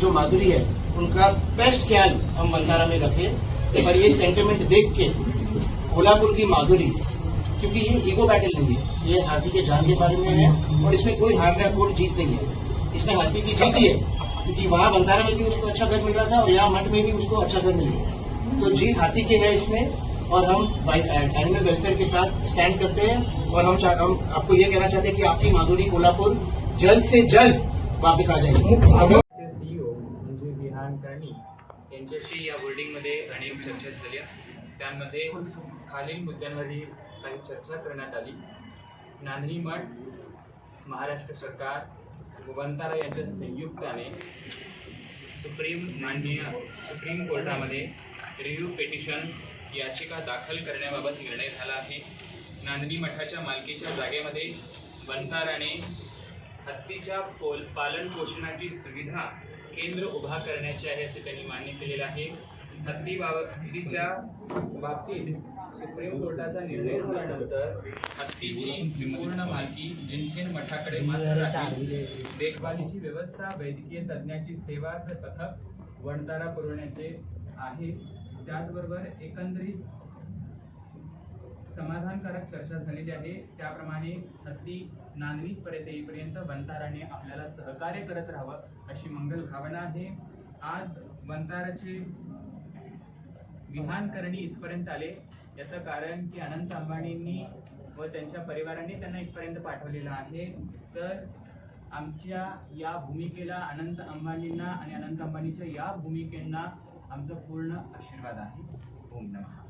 जो माधुरी है, उनका बेस्ट ख्याल हम बंधारा में रखें। पर ये सेंटिमेंट देख के कोल्हापुर की माधुरी, क्योंकि ये ईगो बैटल नहीं है, ये हाथी के जान के बारे में है और इसमें कोई हार या कोई जीत नहीं है। इसमें हाथी की जीत ही है, क्योंकि वहाँ बंधारा में भी उसको अच्छा घर मिल रहा था और यहाँ मठ में भी उसको अच्छा घर मिल गया तो जीत हाथी की है इसमें और हम एनिमल वेलफेयर के साथ स्टैंड करते हैं और हम हम आपको ये कहना चाहते हैं कि आपकी माधुरी कोल्हापुर जल्द से जल्द वापस आ जाएगी। यांच्याशी या बोर्डिंगमध्ये अनेक चर्चा झाल्या त्यामध्ये खालील मुद्द्यांवरही काही चर्चा करण्यात आली. नांदणी मठ महाराष्ट्र सरकार वंतारा यांच्या संयुक्ताने सुप्रीम माननीय सुप्रीम कोर्टामध्ये रिव्ह्यू पेटिशन याचिका दाखल करण्याबाबत निर्णय झाला आहे. नांदणी मठाच्या मालकीच्या जागेमध्ये वंताराने हत्तीच्या पोल पालन पोषणाची सुविधा केंद्र उभा करण्याचे आहे असे त्यांनी मान्य केलेलं आहे. हत्ती बाबतीच्या बाबतीत सुप्रीम कोर्टाचा निर्णय झाल्यानंतर हत्तीची पूर्ण मालकी जिनसेन मठाकडे मात्र राहील. देखभालीची व्यवस्था वैद्यकीय तज्ज्ञाची सेवा पथक वणतारा पुरवण्याचे आहे. त्याचबरोबर एकंदरीत समाधानकारक चर्चा झालेली आहे. त्याप्रमाणे हत्ती नांदणीपर्यंत येईपर्यंत वंताराने आपल्याला सहकार्य करत राहावं अशी मंगल भावना आहे. आज वंताराचे विहान करणी इथपर्यंत आले. याचं कारण की अनंत अंबानींनी व त्यांच्या परिवाराने त्यांना इथपर्यंत पाठवलेलं आहे. तर आमच्या या भूमिकेला अनंत अंबानींना आणि अनंत अंबानीच्या या भूमिकेंना आमचा पूर्ण आशीर्वाद आहे. ओम नमः.